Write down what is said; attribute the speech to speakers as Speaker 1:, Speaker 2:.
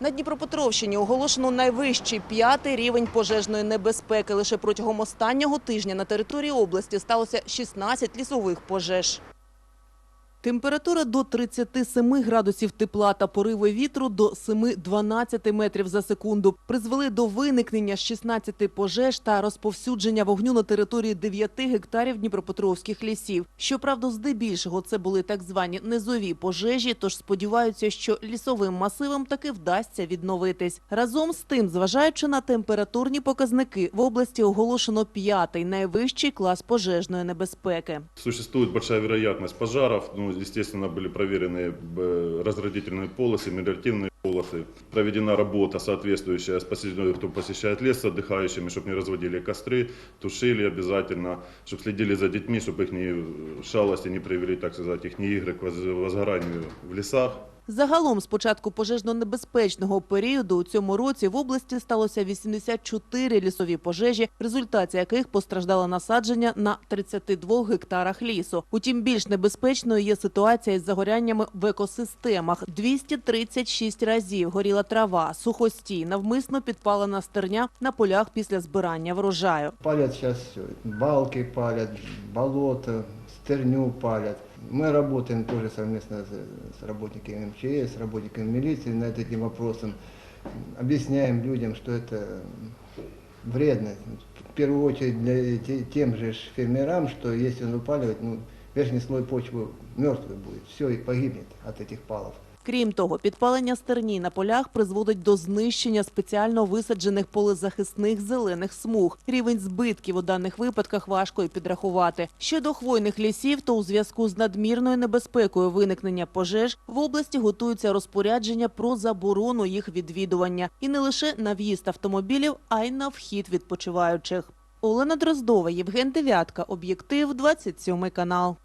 Speaker 1: На Дніпропетровщині оголошено найвищий п'ятий рівень пожежної небезпеки. Лише протягом останнього тижня на території області сталося 16 лісових пожеж. Температура до 37 градусів тепла та пориви вітру до 7-12 метрів за секунду призвели до виникнення 16 пожеж та розповсюдження вогню на території 9 гектарів Дніпропетровських лісів. Щоправда, здебільшого це були так звані низові пожежі, тож сподіваються, що лісовим масивам таки вдасться відновитись. Разом з тим, зважаючи на температурні показники, в області оголошено п'ятий найвищий клас пожежної небезпеки.
Speaker 2: Существует большая вероятность пожаров. Ну, естественно, были проверены э, разродительные полосы, мелиоративные полосы. Проведена работа соответствующая с посетителями, кто посещает лес с отдыхающими, чтобы не разводили костры, тушили обязательно, чтобы следили за детьми, чтобы их не шалости не привели, так сказать, их игры к воз- возгоранию в лесах.
Speaker 1: Загалом з початку пожежно-небезпечного періоду у цьому році в області сталося 84 лісові пожежі, в результаті яких постраждало насадження на 32 гектарах лісу. Утім, більш небезпечною є ситуація із загоряннями в екосистемах. 236 разів горіла трава, сухостій, навмисно підпалена стерня на полях після збирання врожаю.
Speaker 3: Палят сейчас все, балки палят, болото, стерню палят. Мы работаем тоже совместно с, с работниками МЧС, с работниками милиции над этим вопросом. Объясняем людям, что это вредно. В первую очередь для те- тем же ж фермерам, что если он упаливает, ну, верхний слой почвы мертвый будет, все, и погибнет от этих палов.
Speaker 1: Крім того, підпалення стерні на полях призводить до знищення спеціально висаджених полезахисних зелених смуг. Рівень збитків у даних випадках важко і підрахувати. Щодо хвойних лісів, то у зв'язку з надмірною небезпекою виникнення пожеж в області готуються розпорядження про заборону їх відвідування. І не лише на в'їзд автомобілів, а й на вхід відпочиваючих. Олена Дроздова, Євген Девятка, об'єктив 27 канал.